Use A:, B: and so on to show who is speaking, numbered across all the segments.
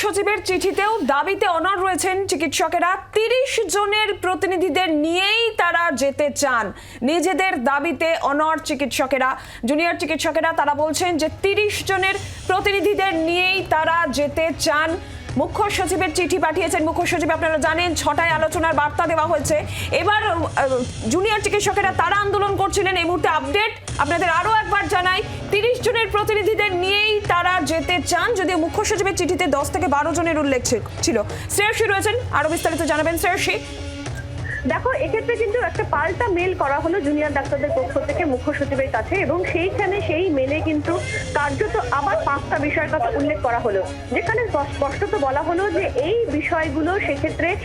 A: সচিবের চিঠিতেও দাবিতে অনড় রয়েছেন চিকিৎসকেরা। তিরিশ জনের প্রতিনিধিদের নিয়েই তারা যেতে চান। নিজেদের দাবিতে অনড় চিকিৎসকেরা, জুনিয়র চিকিৎসকেরা, তারা বলছেন যে তিরিশ জনের প্রতিনিধিদের নিয়েই তারা যেতে চান। মুখ্য সচিবের চিঠি পাঠিয়েছেন। মুখ্য সচিব, আপনারা জানেন, ছটায় আলোচনার বার্তা দেওয়া হয়েছে। এবার জুনিয়র চিকিৎসকেরা তারা আন্দোলন করছিলেন। এই মুহূর্তে আপডেট আপনাদের আরও একবার জানাই, তিরিশ জনের প্রতিনিধিদের নিয়েই তারা যেতে চান, যদিও মুখ্য সচিবের চিঠিতে দশ থেকে বারো জনের উল্লেখ ছিল। শ্রেয়সী রয়েছেন, আরও বিস্তারিত জানাবেন। শ্রেয়সী
B: দেখো, এক্ষেত্রে কিন্তু একটা পাল্টা মেল করা হলো জুনিয়র ডাক্তারদের পক্ষ থেকে মুখ্য সচিবের কাছে এবং সেইখানে সেই মেলে কিন্তু কার্যত আবার পাঁচটা বিষয়ের কথা উল্লেখ করা হলো। যেখানে স্পষ্ট- স্পষ্টত বলা হলো যে এই বিষয়গুলো সেক্ষেত্রে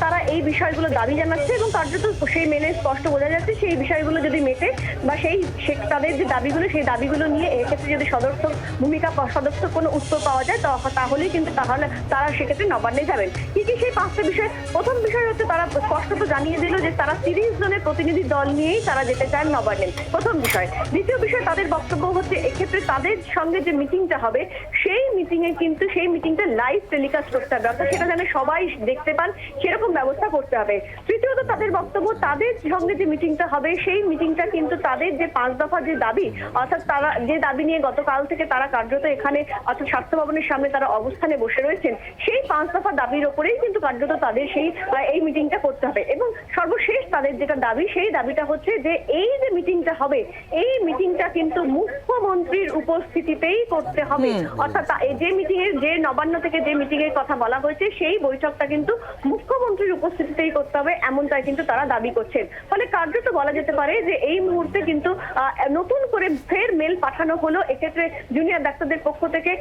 B: তারা এই বিষয়গুলো দাবি জানাচ্ছে এবং কার্যত সেই মেলে স্পষ্ট বোঝা যাচ্ছে সেই বিষয়গুলো যদি মেটে বা সেই তাদের যে দাবিগুলো, সেই দাবিগুলো নিয়ে এক্ষেত্রে যদি সদর্থ ভূমিকা, সদর্থ কোনো উত্তর পাওয়া যায়, তা- তাহলেই কিন্তু তাহলে তারা সেক্ষেত্রে নবান্নে যাবেন। কি কি সেই পাঁচটা বিষয়? প্রথম বিষয় হচ্ছে তারা স্পষ্টত জানিয়ে দিল যে তারা তিরিশ জনের প্রতিনিধি দল নিয়েই তারা যেতে চান নবান্নে প্রথম বিষয়। দ্বিতীয় বিষয়, তাদের বক্তব্য হচ্ছে, এক্ষেত্রে তাদের সঙ্গে যে মিটিংটা হবে, সেই মিটিং এ কিন্তু, সেই মিটিংটা লাইভ টেলিকাস্ট করতে হবে অর্থাৎ সেটা যেন সবাই দেখতে পান, সেরকম ব্যবস্থা করতে হবে। তৃতীয়ত তাদের বক্তব্য, তাদের সঙ্গে যে মিটিংটা হবে, সেই মিটিংটা কিন্তু তাদের যে পাঁচ দফা যে দাবি, অর্থাৎ তারা যে দাবি নিয়ে গতকাল থেকে তারা কার্যত এখানে, অর্থাৎ স্বাস্থ্য ভবনের সামনে তারা অবস্থানে বসে রয়েছেন, সেই পাঁচ দফা দাবির ওপরেই কিন্তু কার্যত তাদের সেই এই মিটিংটা করতে হবে। এবং সর্বশেষ তাদের যেটা দাবি সেই দাবিটা হচ্ছে যে এই যে মিটিংটা হবে এই মিটিংটা কিন্তু মুখ্যমন্ত্রীর উপস্থিতিতেই করতে হবে। অর্থাৎ এই যে মিটিং এর যে নবান্ন থেকে যে মিটিং এর কথা বলা হয়েছে সেই বৈঠকটা কিন্তু মুখ্যমন্ত্রীর উপস্থিতিতেই করতে হবে, এমনটাই কিন্তু তারা দাবি করছেন। ফলে কার্যত বলা যেতে পারে যে এই মুহূর্তে কিন্তু নতুন করে ফের মেল পাঠানো হলো। এক্ষেত্রে জুনিয়র ডাক্তারদের পক্ষ থেকে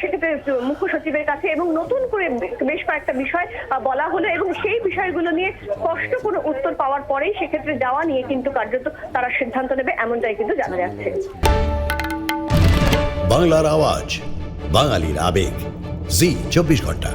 B: সেক্ষেত্রে মুখ্য সচিবের কাছে এবং নতুন করে বেশ কয়েকটা বিষয় বলা হলো এবং সেই বিষয়গুলো নিয়ে স্পষ্ট কোনো উত্তর পাওয়ার পরেই সেক্ষেত্রে যাওয়া নিয়ে কিন্তু কার্যত তারা সিদ্ধান্ত নেবে, এমনটাই কিন্তু জানা যাচ্ছে।
C: বাংলার আওয়াজ, বাঙালির আবেগ। জি, চব্বিশ ঘণ্টা।